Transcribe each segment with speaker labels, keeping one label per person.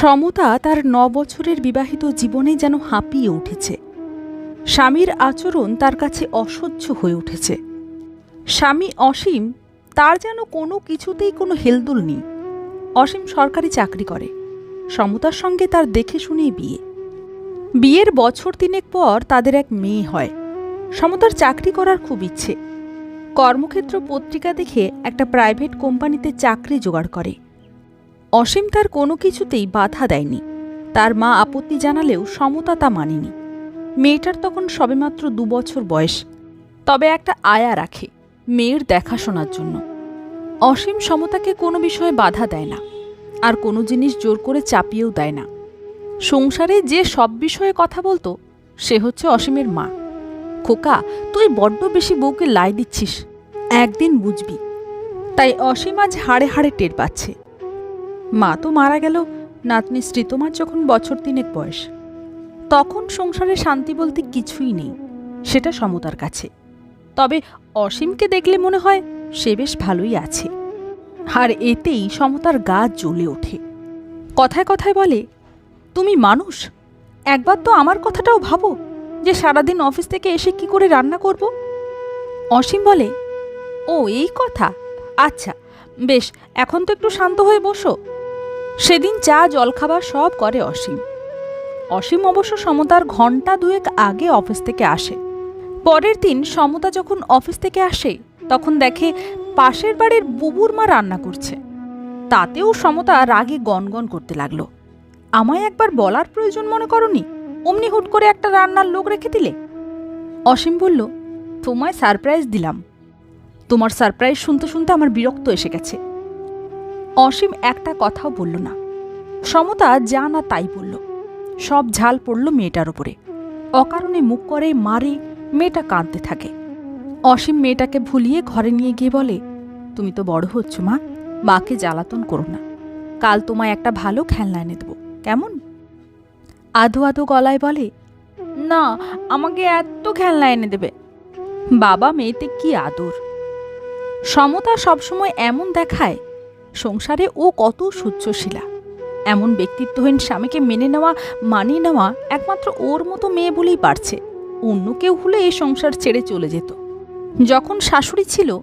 Speaker 1: সমতা তার ন বছরের বিবাহিত জীবনে যেন হাঁপিয়ে উঠেছে। স্বামীর আচরণ তার কাছে অসহ্য হয়ে উঠেছে। স্বামী অসীম, তার যেন কোনো কিছুতেই কোনো হেলদুল নেই। অসীম সরকারি চাকরি করে, সমতার সঙ্গে তার দেখে শুনেই বিয়ে। বিয়ের বছর তিনেক পর তাদের এক মেয়ে হয়। সমতার চাকরি করার খুব ইচ্ছে। কর্মক্ষেত্র পত্রিকা দেখে একটা প্রাইভেট কোম্পানিতে চাকরি জোগাড় করে। অসীম তার কোনো কিছুতেই বাধা দেয়নি। তার মা আপত্তি জানালেও সমতা তা মানেনি। মেয়েটার তখন সবেমাত্র দু বছর বয়স। তবে একটা আয়া রাখে মেয়ের দেখাশোনার জন্য। অসীম সমতাকে কোনো বিষয়ে বাধা দেয় না। আর কোনো জিনিস জোর করে চাপিয়েও দেয় না। সংসারে যে সব বিষয়ে কথা বলতো, সে হচ্ছে অসীমের মা। খোকা, তুই বড্ড বেশি বউকে লাই দিচ্ছিস। একদিন বুঝবি। তাই অসীম আজ হাড়ে হাড়ে টের পাচ্ছে। মা তো মারা গেল, নাতনি শ্রীতমার যখন বছর তিনেক বয়স। তখন সংসারে শান্তি বলতে কিছুই নেই, সেটা সমতার কাছে। তবে অসীমকে দেখলে মনে হয় সে বেশ ভালোই আছে। আর এতেই সমতার গা জ্বলে ওঠে। কথায় কথায় বলে, তুমি মানুষ, একবার তো আমার কথাটাও ভাবো যে সারাদিন অফিস থেকে এসে কি করে রান্না করব? অসীম বলে, ও, এই কথা? আচ্ছা বেশ, এখন তো একটু শান্ত হয়ে বসো। সেদিন চা, জলখাবার সব করে অসীম। অসীম অবশ্য সমতার ঘণ্টা দুয়েক আগে অফিস থেকে আসে। পরের দিন সমতা যখন অফিস থেকে আসে, তখন দেখে পাশের বাড়ির বুবুর মা রান্না করছে। তাতেও সমতা রাগে গনগন করতে লাগল। আমায় একবার বলার প্রয়োজন মনে করনি? অমনি হুট করে একটা রান্নার লোক রেখে দিলে? অসীম বলল, তোমায় সারপ্রাইজ দিলাম। তোমার সারপ্রাইজ শুনতে শুনতে আমার বিরক্ত এসে গেছে। অসীম একটা কথাও বলল না। সমতা যা না তাই বলল। সব ঝাল পড়ল মেয়েটার ওপরে অকারণে মুখ করে মারে, মেয়েটা কাঁদতে থাকে। অসীম মেয়েটাকে ভুলিয়ে ঘরে নিয়ে গিয়ে বলে, তুমি তো বড় হচ্ছ মা, মাকে জ্বালাতন করো না। কাল তোমায় একটা ভালো খেলনা এনে দেবো। কেমন? আধো আধো গলায় বলে, না, আমাকে এত খেলনা এনে দেবে। বাবা মেয়েতে কি আদর? সমতা সবসময় এমন দেখায় সংসারে ও কত সূচ্যশীলা এমন ব্যক্তিত্বহীন স্বামীকে মেনে নেওয়া, মানিয়ে নেওয়া একমাত্র ওর মতো মেয়ে বলেই পারছে অন্য কেউ হলে এই সংসার ছেড়ে চলে যেত। যখন শাশুড়ি ছিল,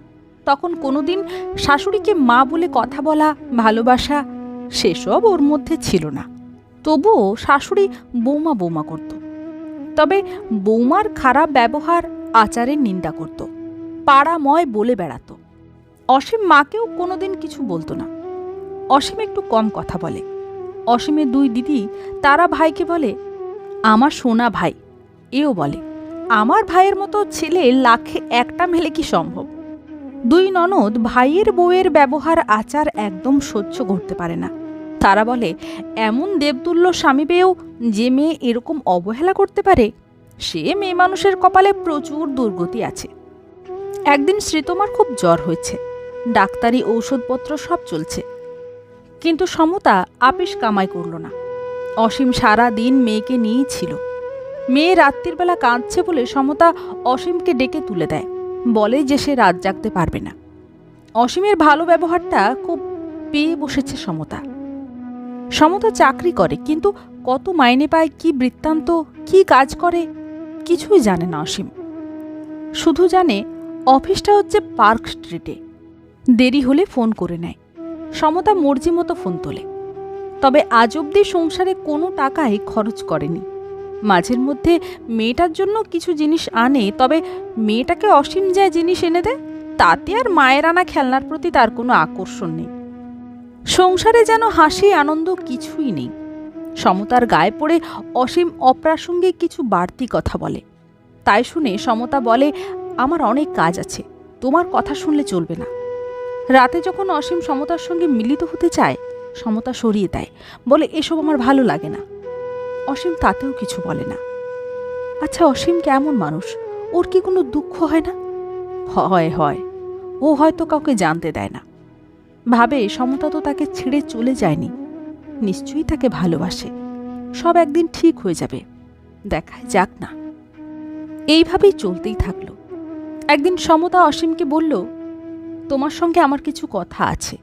Speaker 1: তখন কোনোদিন শাশুড়িকে মা বলে কথা বলা, ভালোবাসা, সেসব ওর মধ্যে ছিল না। তবুও শাশুড়ি বৌমা বৌমা করত। তবে বৌমার খারাপ ব্যবহার আচারের নিন্দা করত। পাড়াময় বলে বেড়াতো। অসীম মাকেও কোনোদিন কিছু বলতো না। অসীম একটু কম কথা বলে। অসীমের দুই দিদি তারা ভাইকে বলে, আমার সোনা ভাই। এও বলে, আমার ভাইয়ের মতো ছেলে লাখে একটা মেলে কি সম্ভব? দুই ননদ ভাইয়ের বউয়ের ব্যবহার, আচার একদম সহ্য করতে পারে না। তারা বলে, এমন দেবতুল্য স্বামী পেয়েও যে মেয়ে এরকম অবহেলা করতে পারে, সে মেয়ে মানুষের কপালে প্রচুর দুর্গতি আছে। একদিন শ্রীতমার খুব জ্বর হয়েছে। ডাক্তারি ঔষধপত্র সব চলছে। কিন্তু সমতা আপিস কামাই করল না। অসীম সারা দিন মেয়েকে নিয়েই ছিল। মেয়ে রাত্রির বেলা কাঁদছে বলে সমতা অসীমকে ডেকে তুলে দেয়। বলে যে সে রাত জাগতে পারবে না। অসীমের ভালো ব্যবহারটা খুব পেয়ে বসেছে সমতা। সমতা চাকরি করে, কিন্তু কত মাইনে পায়, কি বৃত্তান্ত, কি কাজ করে, কিছুই জানে না অসীম। শুধু জানে, অফিসটা হচ্ছে পার্ক স্ট্রিটে। দেরি হলে ফোন করে নেয়। সমতা মর্জি মতো ফোন তোলে। তবে আজ অবধি সংসারে কোনো টাকাই খরচ করেনি। মাঝের মধ্যে মেয়েটার জন্য কিছু জিনিস আনে, তবে মেয়েটাকে অসীম যায় জিনিস এনে দেয়, তাতে আর মায়ের আনা খেলনার প্রতি তার কোনো আকর্ষণ নেই। সংসারে যেন হাসি, আনন্দ কিছুই নেই। সমতার গায়ে পড়ে অসীম অপ্রাসঙ্গিক কিছু বাড়তি কথা বলে। তাই শুনে সমতা বলে, আমার অনেক কাজ আছে, তোমার কথা শুনলে চলবে না। রাতে যখন অসীম সমতার সঙ্গে মিলিত হতে চায়, সমতা সরিয়ে দেয়, বলে, এসব আমার ভালো লাগে না। অসীম তাতেও কিছু বলে না। আচ্ছা অসীম কেমন মানুষ? ওর কি কোনো দুঃখ হয় না? হয় হয়। ও হয়তো কাউকে জানতে দেয় না। ভাবে, সমতা তো তাকে ছেড়ে চলে যায়নি। নিশ্চয়ই তাকে ভালোবাসে। সব একদিন ঠিক হয়ে যাবে। দেখায় যাক না। এইভাবেই চলতেই থাকল। একদিন সমতা অসীমকে বলল তোমার সঙ্গে আমার কিছু কথা আছে।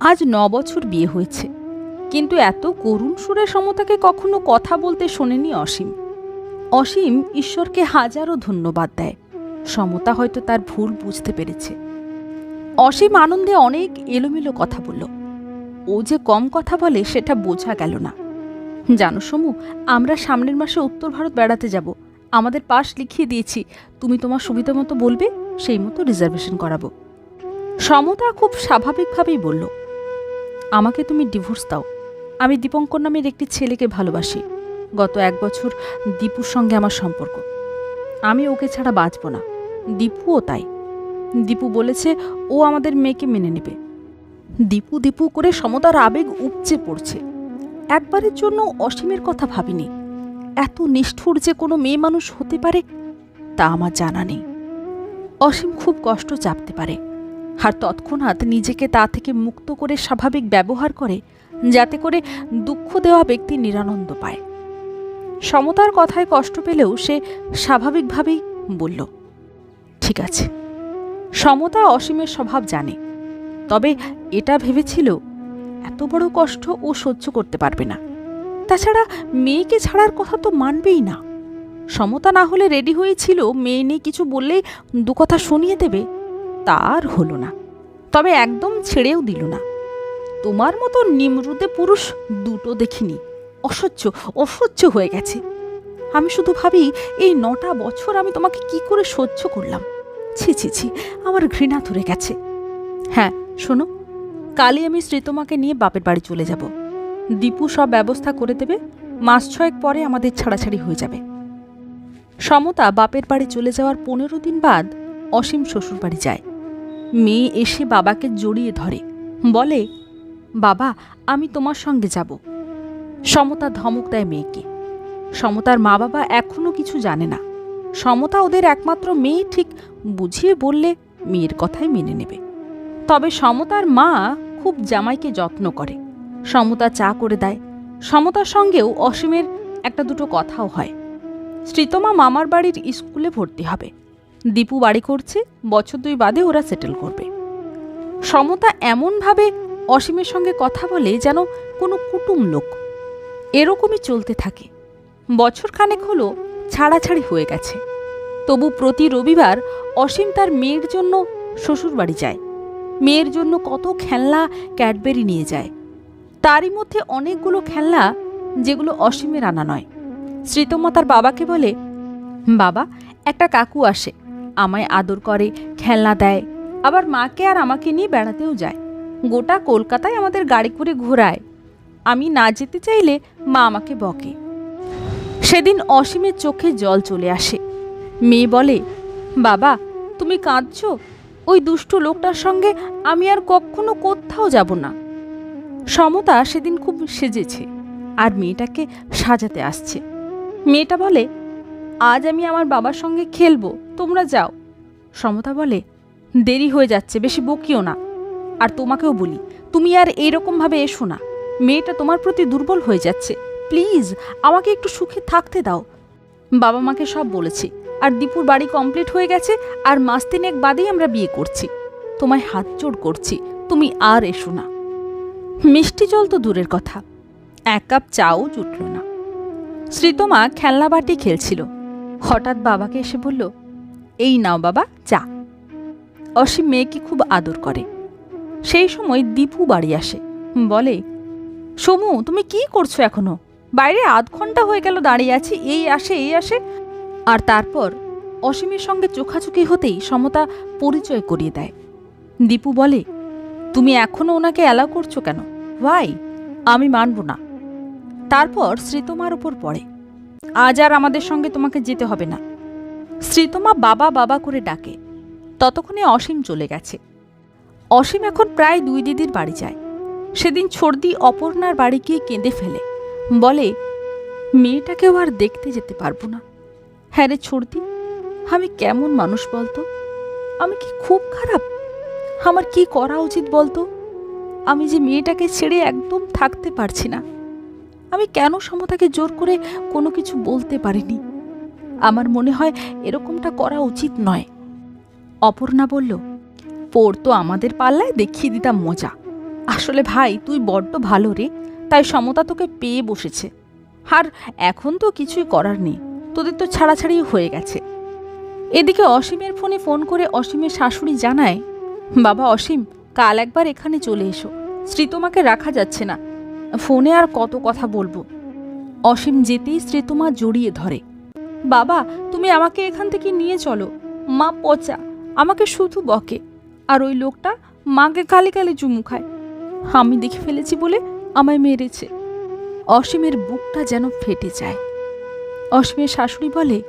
Speaker 1: আজ ন বছর বিয়ে হয়েছে। কিন্তু এত করুণ সুরে সমতাকে কখনো কথা বলতে শোনেনি অসীম। অসীম ঈশ্বরকে হাজারো ধন্যবাদ দেয়। সমতা হয়তো তার ভুল বুঝতে পেরেছে। অসীম আনন্দে অনেক এলোমেলো কথা বলল। ও যে কম কথা বলে সেটা বোঝা গেল না। জানো সমু, আমরা সামনের মাসে উত্তর ভারত বেড়াতে যাব। আমাদের পাশ লিখিয়ে দিয়েছি, তুমি তোমার সুবিধা মতো বলবে, সেই মতো রিজার্ভেশন করাবো। সমতা খুব স্বাভাবিকভাবেই বলল, আমাকে তুমি ডিভোর্স দাও। আমি দীপঙ্কর নামের একটি ছেলেকে ভালোবাসি। গত এক বছর দীপুর সঙ্গে আমার সম্পর্ক। আমি ওকে ছাড়া বাঁচব না। দীপুও তাই। দীপু বলেছে, ও আমাদের মেয়েকে মেনে নেবে। দীপু দীপু করে সমতার আবেগ উপচে পড়ছে। একবারের জন্য অসীমের কথা ভাবিনি। এত নিষ্ঠুর যে কোনো মেয়ে মানুষ হতে পারে, তা আমার জানা নেই। অসীম খুব কষ্ট চাপতে পারে। আর তৎক্ষণাৎ নিজেকে তা থেকে মুক্ত করে স্বাভাবিক ব্যবহার করে, যাতে করে দুঃখ দেওয়া ব্যক্তি নিরানন্দ পায়। সমতার কথায় কষ্ট পেলেও সে স্বাভাবিকভাবেই বলল, ঠিক আছে। সমতা অসীমের স্বভাব জানে। তবে এটা ভেবেছিল, এত বড় কষ্ট ও সহ্য করতে পারবে না। তাছাড়া মেয়েকে ছাড়ার কথা তো মানবেই না। সমতা না হলে রেডি হয়েছিল, মেয়ে নিয়ে কিছু বললেই দু কথা শুনিয়ে দেবে। তার হলো না, তবে একদম ছেড়েও দিল না। তোমার মতো নিমরুদে পুরুষ দুটো দেখিনি, অসহ্য অসহ্য হয়ে গেছে। আমি শুধু ভাবি, এই নটা বছর আমি তোমাকে কি করে সহ্য করলাম? ছি ছি ছি, আমার ঘৃণা ধরে গেছে। হ্যাঁ শোনো, কালই আমি শ্রীতমাকে নিয়ে বাপের বাড়ি চলে যাব। দীপু সব ব্যবস্থা করে দেবে, মাস ছয়েক পরে আমাদের ছাড়াছাড়ি হয়ে যাবে। সমতা বাপের বাড়ি চলে যাওয়ার পনেরো দিন বাদ অসীম শ্বশুর বাড়ি যায়। মেয়ে এসে বাবাকে জড়িয়ে ধরে। বলে, বাবা, আমি তোমার সঙ্গে যাব। সমতা ধমক দেয় মেয়েকে। সমতার মা বাবা এখনও কিছু জানে না। সমতা ওদের একমাত্র মেয়ে ঠিক বুঝিয়ে বললে মেয়ের কথাই মেনে নেবে। তবে সমতার মা খুব জামাইকে যত্ন করে। সমতা চা করে দেয়। সমতার সঙ্গেও অসীমের একটা দুটো কথাও হয়। শ্রীতমা মামার বাড়ির স্কুলে ভর্তি হবে। দীপু বাড়ি করছে, বছর দুই বাদে ওরা সেটেল করবে। সমতা এমনভাবে অসীমের সঙ্গে কথা বলে যেন কোনো কুটুম লোক। এরকমই চলতে থাকে। বছর খানেক হলো ছাড়াছাড়ি হয়ে গেছে। তবু প্রতি রবিবার অসীম তার মেয়ের জন্য শ্বশুরবাড়ি যায়। মেয়ের জন্য কত খেলনা ক্যাডবেরি নিয়ে যায়। তারই মধ্যে অনেকগুলো খেলনা যেগুলো অসীমের আনা নয়। শ্রীতমা তার বাবাকে বলে, বাবা, একটা কাকু আসে। আমায় আদর করে, খেলনা দেয়। আবার মাকে আর আমাকে নিয়ে বেড়াতেও যায়। গোটা কলকাতায় আমাদের গাড়ি করে ঘোরায়। আমি না যেতে চাইলে মা আমাকে বকে। সেদিন অসীমের চোখে জল চলে আসে। মেয়ে বলে, বাবা, তুমি কাঁদছ? ওই দুষ্ট লোকটার সঙ্গে আমি আর কখনো কোথাও যাব না। সমতা সেদিন খুব সেজেছে আর মেয়েটাকে সাজাতে আসছে। মেয়েটা বলে, আজ আমি আমার বাবার সঙ্গে খেলব। তোমরা যাও। সমতা বলে, দেরি হয়ে যাচ্ছে, বেশি বকিও না। আর তোমাকেও বলি, তুমি আর এইরকমভাবে এসো না। মেয়েটা তোমার প্রতি দুর্বল হয়ে যাচ্ছে। প্লিজ, আমাকে একটু সুখে থাকতে দাও। বাবা মাকে সব বলেছি, আর দীপুর বাড়ি কমপ্লিট হয়ে গেছে, আর মাস তিনেক বাদেই আমরা বিয়ে করছি। তোমায় হাত জোড় করছি, তুমি আর এসো না। মিষ্টি জল তো দূরের কথা, এক কাপ চাও জুটল না। শ্রীতমা খেলনা বাটি খেলছিল। হঠাৎ বাবাকে এসে বলল এই নাও বাবা, চা। অসীম মেয়েকে খুব আদর করে। সেই সময় দীপু বাড়ি আসে। বলে, সমু, তুমি কি করছ এখনও? বাইরে আধ ঘণ্টা হয়ে গেল দাঁড়িয়ে আছি, এই আসে এই আসে। আর তারপর অসীমের সঙ্গে চোখাচোখি হতেই সমতা পরিচয় করিয়ে দেয়। দীপু বলে, তুমি এখনও ওনাকে অ্যালাউ করছ কেন? ভাই, আমি মানব না। তারপর শ্রীতমার উপর পড়ে। আজ আর আমাদের সঙ্গে তোমাকে যেতে হবে না। শ্রীতমা বাবা বাবা করে ডাকে। ততক্ষণে অসীম চলে গেছে। অসীম এখন প্রায় দুই দিদির বাড়ি যায়। সেদিন ছর্দি অপর্ণার বাড়ি গিয়ে কেঁদে ফেলে। বলে, মেয়েটাকেও আর দেখতে যেতে পারব না। হ্যাঁ রে ছর্দি, আমি কেমন মানুষ বলতো? আমি কি খুব খারাপ? আমার কি করা উচিত বলতো? আমি যে মেয়েটাকে ছেড়ে একদম থাকতে পারছি না। আমি কেন সমতাকে জোর করে কোনো কিছু বলতে পারিনি? আমার মনে হয় এরকমটা করা উচিত নয়। অপর্ণা বলল পড়তো আমাদের পাল্লায় দেখিয়ে দিতাম মজা। আসলে ভাই, তুই বড্ড ভালো রে, তাই সমতা তোকে পেয়ে বসেছে। আর এখন তো কিছুই করার নেই, তোদের তো ছাড়াছাড়ি হয়ে গেছে। এদিকে অসীমের ফোনে ফোন করে অসীমের শাশুড়ি জানায়, বাবা অসীম, কাল একবার এখানে চলে এসো শ্রীতমাকে রাখা যাচ্ছে না। ফোনে আর কত কথা বলব? অসীম যেতেই শ্রীতমা জড়িয়ে ধরে। বাবা, তুমি আমাকে এখান থেকে নিয়ে চলো। মা পচা, আমাকে শুধু বকে। আর ওই লোকটা মাকে কালে কালে চুমু খায়। আমি দেখে ফেলেছি বলে আমায় মেরেছে। অসীমের বুকটা যেন ফেটে যায়। অসীমের শাশুড়ি বলে,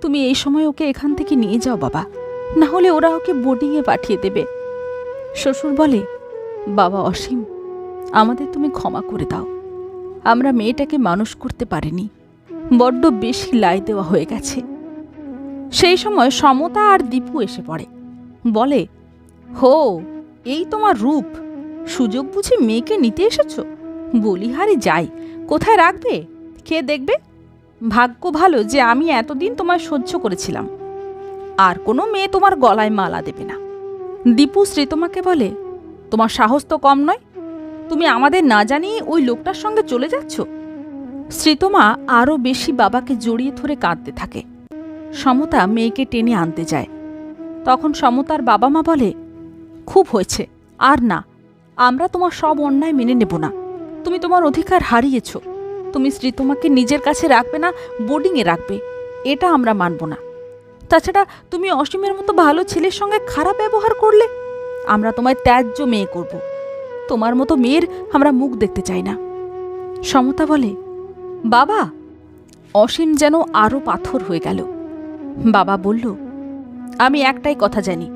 Speaker 1: তুমি এই সময় ওকে এখান থেকে নিয়ে যাও বাবা। না হলে ওরা ওকে বোর্ডিংয়ে পাঠিয়ে দেবে। শ্বশুর বলে, বাবা অসীম, আমাদের তুমি ক্ষমা করে দাও। আমরা মেয়েটাকে মানুষ করতে পারিনি। বড্ড বেশি লাই দেওয়া হয়ে গেছে। সেই সময় সমতা আর দীপু এসে পড়ে। বলে, হো, এই তোমার রূপ। সুযোগ বুঝে মেয়েকে নিতে এসেছ? বলিহারি যাই, কোথায় রাখবে? কে দেখবে? ভাগ্য ভালো যে আমি এতদিন তোমায় সহ্য করেছিলাম। আর কোনো মেয়ে তোমার গলায় মালা দেবে না। দীপু শ্রীতমাকে বলে, তোমার সাহস তো কম নয়। তুমি আমাদের না জানিয়ে ওই লোকটার সঙ্গে চলে যাচ্ছ? শ্রীতমা আরও বেশি বাবাকে জড়িয়ে ধরে কাঁদতে থাকে। সমতা মেয়েকে টেনে আনতে যায়। তখন সমতার বাবা মা বলে, খুব হয়েছে, আর না, আমরা তোমার সব অন্যায় মেনে নেব না। তুমি তোমার অধিকার হারিয়েছ। তুমি শ্রীতমাকে নিজের কাছে রাখবে না, বোর্ডিংয়ে রাখবে। এটা আমরা মানব না। তাছাড়া তুমি অসীমের মতো ভালো ছেলের সঙ্গে খারাপ ব্যবহার করলে, আমরা তোমায় ত্যায্য মেয়ে করব। তোমার মতো মেয়ের আমরা মুখ দেখতে চাই না। সমতা বলে বাবা, অসীম যেন আরও পাথর হয়ে গেল। বাবা বলল, আমি একটাই কথা জানি,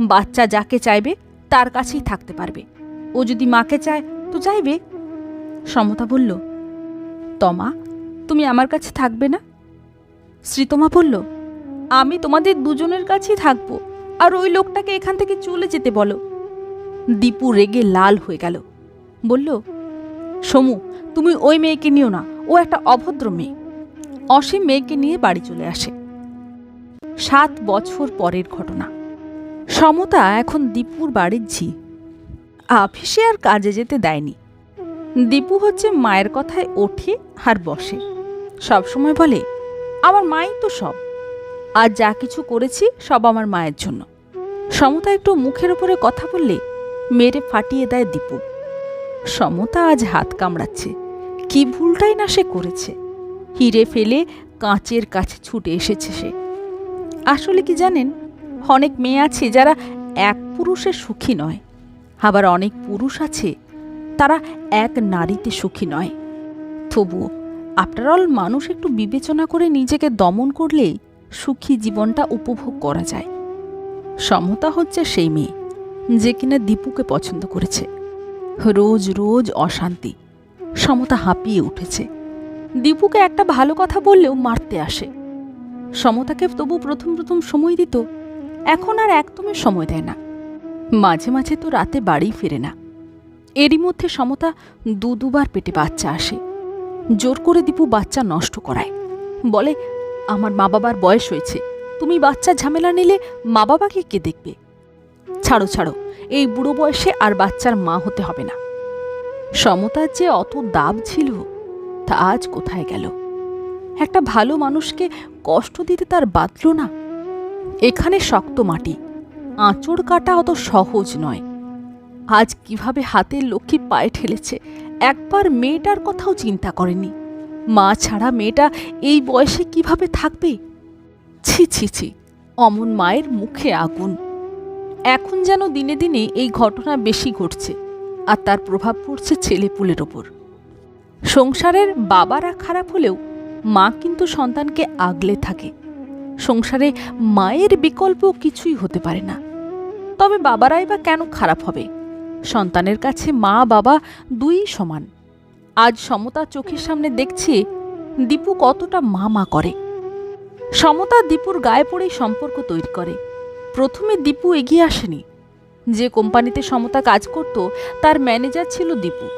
Speaker 1: বাচ্চা যাকে চাইবে তার কাছেই থাকতে পারবে। ও যদি মাকে চায়, তো চাইবে। সমতা বলল, তমা, তুমি আমার কাছে থাকবে না? শ্রীতমা বলল, আমি তোমাদের দুজনের কাছেই থাকব, আর ওই লোকটাকে এখান থেকে চলে যেতে বলো। দীপু রেগে লাল হয়ে গেল। বলল, সমু, তুমি ওই মেয়েকে নিও না ও একটা অভদ্র মেয়ে। অসীম মেয়েকে নিয়ে বাড়ি চলে আসে। সাত বছর পরের ঘটনা। সমতা এখন দীপুর বাড়ির ঝি। আফিসে আর কাজে যেতে দেয়নি। দীপু হচ্ছে মায়ের কথায় ওঠে আর বসে। সবসময় বলে, আমার মাই তো সব। আর যা কিছু করেছি সব আমার মায়ের জন্য। সমতা একটু মুখের উপরে কথা বললে মেরে ফাটিয়ে দেয় দীপু। সমতা আজ হাত কামড়াচ্ছে। কি ভুলটাই না সে করেছে? হিরে ফেলে কাঁচের কাছে ছুটে এসেছে সে। আসলে কি জানেন, অনেক মেয়ে আছে যারা এক পুরুষে সুখী নয়, আবার অনেক পুরুষ আছে তারা এক নারীতে সুখী নয়। তবুও আফটার অল মানুষ একটু বিবেচনা করে নিজেকে দমন করলেই সুখী জীবনটা উপভোগ করা যায়। সমতা হচ্ছে সেই মেয়ে, যে কিনা দীপুকে পছন্দ করেছে। রোজ রোজ অশান্তি সমতা হাঁপিয়ে উঠেছে। দীপুকে একটা ভালো কথা বললেও মারতে আসে। সমতাকে তবু প্রথম প্রথম সময় দিত, এখন আর একদমই সময় দেয় না। মাঝে মাঝে তো রাতে বাড়ি ফেরে না। এরই মধ্যে সমতা দু দুবার পেটে বাচ্চা আসে। জোর করে দীপু বাচ্চা নষ্ট করায়। বলে, আমার মা বাবার বয়স হয়েছে। তুমি বাচ্চা ঝামেলা নিলে মা বাবাকে কে দেখবে? ছাড়ো ছাড়ো। এই বুড়ো বয়সে আর বাচ্চার মা হতে হবে না। সমতার যে অত দাব ছিল, তা আজ কোথায় গেল? একটা ভালো মানুষকে কষ্ট দিতে তার বাঁধল না। এখানে শক্ত মাটি, আঁচড় কাটা অত সহজ নয়। আজ কীভাবে হাতের লক্ষ্মী পায়ে ঠেলেছে, একবার মেয়েটার কথাও চিন্তা করেনি। মা ছাড়া মেয়েটা এই বয়সে কীভাবে থাকবে? ছি ছি ছি, অমন মায়ের মুখে আগুন। এখন যেন দিনে দিনে এই ঘটনা বেশি ঘটছে। আর তার প্রভাব পড়ছে ছেলেপুলের ওপর। সংসারের বাবারা খারাপ হলেও মা কিন্তু সন্তানকে আগলে থাকে। সংসারে মায়ের বিকল্প কিছুই হতে পারে না। তবে বাবারাই বা কেন খারাপ হবে? সন্তানের কাছে মা, বাবা দুই সমান। আজ সমতা চোখের সামনে দেখছে দীপু কতটা মা মা করে। সমতা দীপুর গায়ে পড়েই সম্পর্ক তৈরি করে। প্রথমে দীপু এগিয়ে আসেনি যে কোম্পানিতে সমতা কাজ করত, তার ম্যানেজার ছিল দীপু।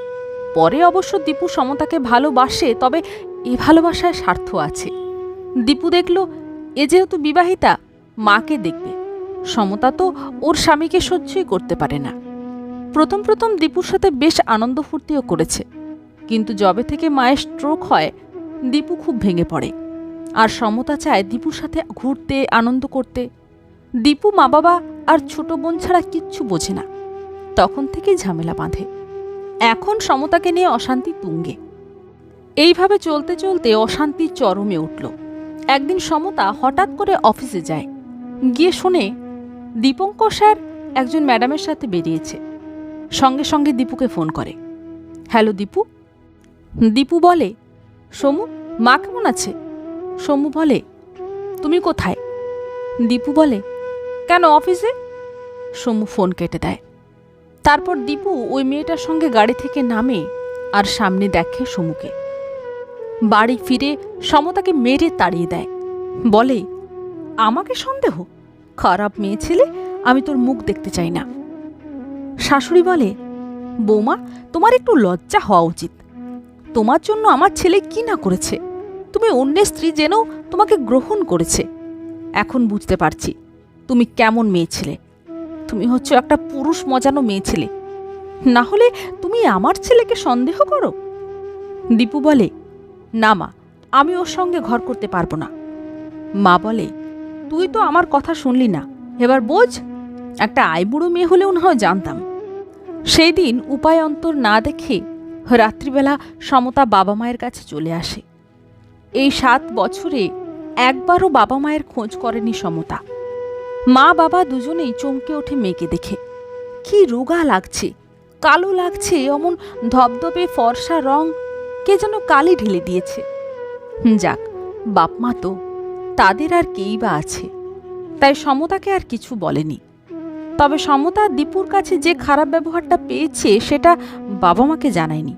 Speaker 1: পরে অবশ্য দীপু সমতাকে ভালোবাসে, তবে এ ভালোবাসায় স্বার্থ আছে। দীপু দেখল, এ যেহেতু বিবাহিতা, মাকে দেখবে। সমতা তো ওর স্বামীকে সহ্যই করতে পারে না। প্রথম প্রথম দীপুর সাথে বেশ আনন্দ ফুর্তিও করেছে। কিন্তু জবে থেকে মায়ের স্ট্রোক হয়, দীপু খুব ভেঙে পড়ে। আর সমতা চায় দীপুর সাথে ঘুরতে, আনন্দ করতে। দীপু মা বাবা আর ছোট বোন ছাড়া কিচ্ছু বোঝে না। তখন থেকেই ঝামেলা বাঁধে। এখন সমতাকে নিয়ে অশান্তি তুঙ্গে। এইভাবে চলতে চলতে অশান্তি চরমে উঠল। একদিন সমতা হঠাৎ করে অফিসে যায়। গিয়ে শুনে, দীপঙ্কর স্যার একজন ম্যাডামের সাথে বেরিয়েছে। সঙ্গে সঙ্গে দীপুকে ফোন করে। হ্যালো দীপু। দীপু বলে, সমু, মা কেমন আছে? সমু বলে, তুমি কোথায়? দীপু বলে কেন অফিসে? সমু ফোন কেটে দেয়। তারপর দীপু ওই মেয়েটার সঙ্গে গাড়ি থেকে নামে আর সামনে দেখে সমুকে। বাড়ি ফিরে সমতাকে মেরে তাড়িয়ে দেয়। বলে, আমাকে সন্দেহ? খারাপ মেয়ে ছেলে, আমি তোর মুখ দেখতে চাই না। শাশুড়ি বলে, বৌমা, তোমার একটু লজ্জা হওয়া উচিত। তোমার জন্য আমার ছেলে কি না করেছে? তুমি অন্যের স্ত্রী জেনেও তোমাকে গ্রহণ করেছে। এখন বুঝতে পারছি তুমি কেমন মেয়ে ছেলে? তুমি হচ্ছে একটা পুরুষ মজানো মেয়ে ছেলে। না হলে তুমি আমার ছেলেকে সন্দেহ করো? দীপু বলে, না মা, আমি ওর সঙ্গে ঘর করতে পারব না। মা বলে, তুই তো আমার কথা শুনলি না। এবার বোঝ, একটা আইবুড়ো মেয়ে হলেও না জানতাম। সেই দিন উপায় অন্তর না দেখে রাত্রিবেলা সমতা বাবা মায়ের কাছে চলে আসে। এই সাত বছরে একবারও বাবা মায়ের খোঁজ করেনি সমতা। মা বাবা দুজনেই চমকে ওঠে মেয়েকে দেখে। কি রোগা লাগছে, কালো লাগছে, অমন ধবধবে ফর্সা রং, কে যেন কালি ঢেলে দিয়েছে। যাক, বাপ মা তো, তাদের আর কেই বা আছে। তাই সমতাকে আর কিছু বলেনি। তবে সমতা দীপুর কাছে যে খারাপ ব্যবহারটা পেয়েছে, সেটা বাবা মাকে জানায়নি।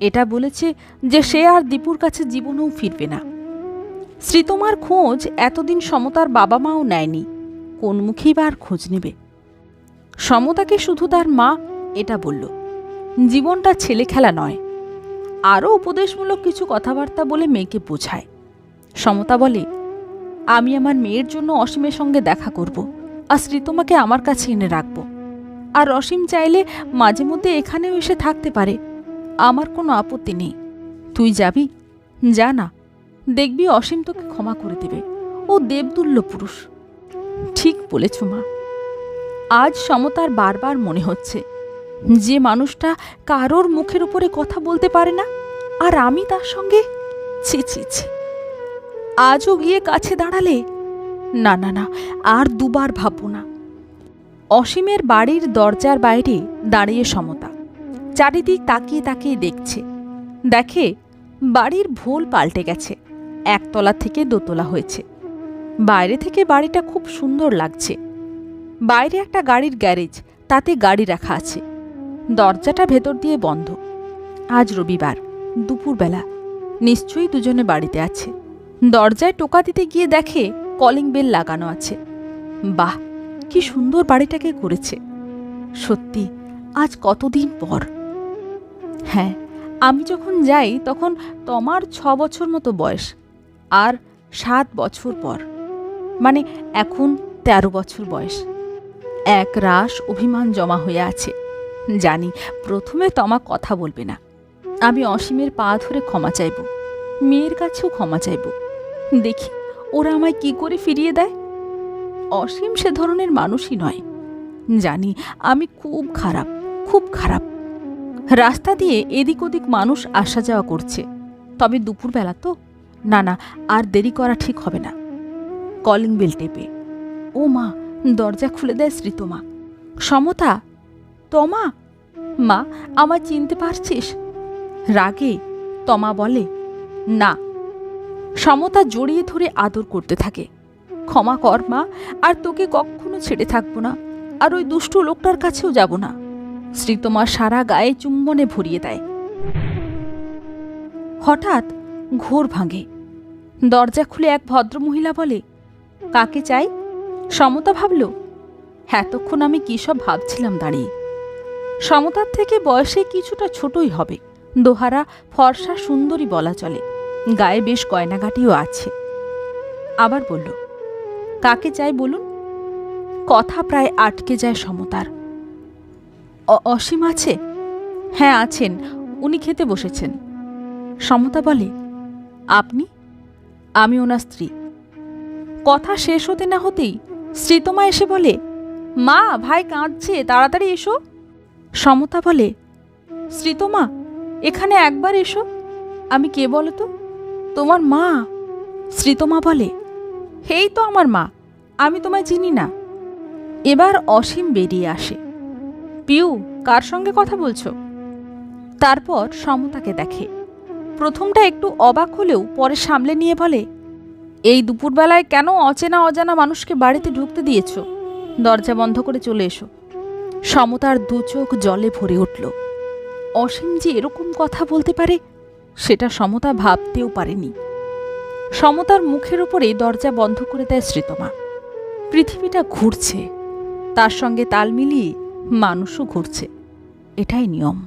Speaker 1: এটা বলেছে যে সে আর দীপুর কাছে জীবনেও ফিরবে না। শ্রীতমার খোঁজ এতদিন সমতার বাবা মাও নেয়নি। কোন মুখেই বা আর খোঁজ নেবে। সমতাকে শুধু তার মা এটা বলল, জীবনটা ছেলে খেলা নয়। আরও উপদেশমূলক কিছু কথাবার্তা বলে মেয়েকে বোঝায়। সমতা বলে, আমি আমার মেয়ের জন্য অসীমের সঙ্গে দেখা করব, আর শ্রীতমাকে আমার কাছে এনে রাখব। আর অসীম চাইলে মাঝে মধ্যে এখানেও এসে থাকতে পারে। আমার কোনো আপত্তি নেই। তুই যাবি? যা না। দেখবি অসীম তোকে ক্ষমা করে দেবে। ও দেবদুল্য পুরুষ। ঠিক বলেছ মা। আজ সমতার বারবার মনে হচ্ছে যে মানুষটা কারোর মুখের উপরে কথা বলতে পারে না আর আমি তার সঙ্গে ছি ছি ছি। আজও গিয়ে কাছে দাঁড়ালে? না না না, আর দুবার ভাববো না। অসীমের বাড়ির দরজার বাইরে দাঁড়িয়ে সমতা। চারিদিক তাকিয়ে তাকিয়ে দেখছে। দেখে বাড়ির ভোল পাল্টে গেছে। একতলা থেকে দোতলা হয়েছে। বাইরে থেকে বাড়িটা খুব সুন্দর লাগছে। বাইরে একটা গাড়ির গ্যারেজ, তাতে গাড়ি রাখা আছে। দরজাটা ভেতর দিয়ে বন্ধ। আজ রবিবার, দুপুরবেলা। নিশ্চয়ই দুজনে বাড়িতে আছে। দরজায় টোকা দিতে গিয়ে দেখে কলিং বেল লাগানো আছে। বাহ, কি সুন্দর বাড়িটাকে করেছে। সত্যি, আজ কতদিন পর। হ্যাঁ আমি যখন যাই তখন তোমার ছ বছর মতো বয়স, আর সাত বছর পর। মানে এখন তেরো বছর বয়স। এক রাস অভিমান জমা হয়ে আছে। জানি প্রথমে তমা কথা বলবে না। আমি অসীমের পা ধরে ক্ষমা চাইব। মেয়ের কাছেও ক্ষমা চাইব। দেখি, ওরা আমায় কি করে ফিরিয়ে দেয়? অসীম সে ধরনের মানুষই নয়। জানি আমি খুব খারাপ খুব খারাপ। রাস্তা দিয়ে এদিক ওদিক মানুষ আসা যাওয়া করছে। তবে দুপুরবেলা তো? না না, আর দেরি করা ঠিক হবে না। Calling bell টেপে। ও মা, দরজা খুলে দেয় শ্রীতমা। সমতা, তমা, মা, আমায় চিনতে পারছিস? রাগে? তমা বলে, না। সমতা জড়িয়ে ধরে আদর করতে থাকে। ক্ষমা কর মা, আর তোকে কখনো ছেড়ে থাকব না, আর ওই দুষ্টু লোকটার কাছেও যাব না। শ্রীতমা সারা গায়ে চুম্বনে ভরিয়ে দেয়। হঠাৎ ঘোর ভাঙে। দরজা খুলে এক ভদ্রমহিলা বলে কাকে চাই? সমতা ভাবল, এতক্ষণ আমি কী সব ভাবছিলাম দাঁড়িয়ে? সমতার থেকে বয়সে কিছুটা ছোটই হবে। দোহারা ফর্সা সুন্দরী বলা চলে, গায়ে বেশ গয়নাগাটিও আছে। আবার বলল, কাকে চাই বলুন? কথা প্রায় আটকে যায় সমতার। অসীম আছে? হ্যাঁ আছেন, উনি খেতে বসেছেন। সমতা বলে, আপনি? আমি ওনার স্ত্রী। কথা শেষ হতে না হতেই শ্রীতমা এসে বলে, মা, ভাই কাঁদছে, তাড়াতাড়ি এসো। সমতা বলে শ্রীতমা এখানে একবার এসো। আমি কে বলো তো? তোমার মা? শ্রীতমা বলে হেই তো আমার মা, আমি তোমায় চিনি না। এবার অসীম বেরিয়ে আসে। পিউ, কার সঙ্গে কথা বলছো? তারপর সমতাকে দেখে। প্রথমটা একটু অবাক হলেও পরে সামলে নিয়ে বলে এই দুপুরবেলায় কেন অচেনা অজানা মানুষকে বাড়িতে ঢুকতে দিয়েছ? দরজা বন্ধ করে চলে এসো। সমতার দু চোখ জলে ভরে উঠল। অসীম যে এরকম কথা বলতে পারে, সেটা সমতা ভাবতেও পারেনি। সমতার মুখের উপরে দরজা বন্ধ করে দেয় শ্রীতমা। পৃথিবীটা ঘুরছে। তার সঙ্গে তাল মিলিয়ে মানুষও ঘুরছে। এটাই নিয়ম।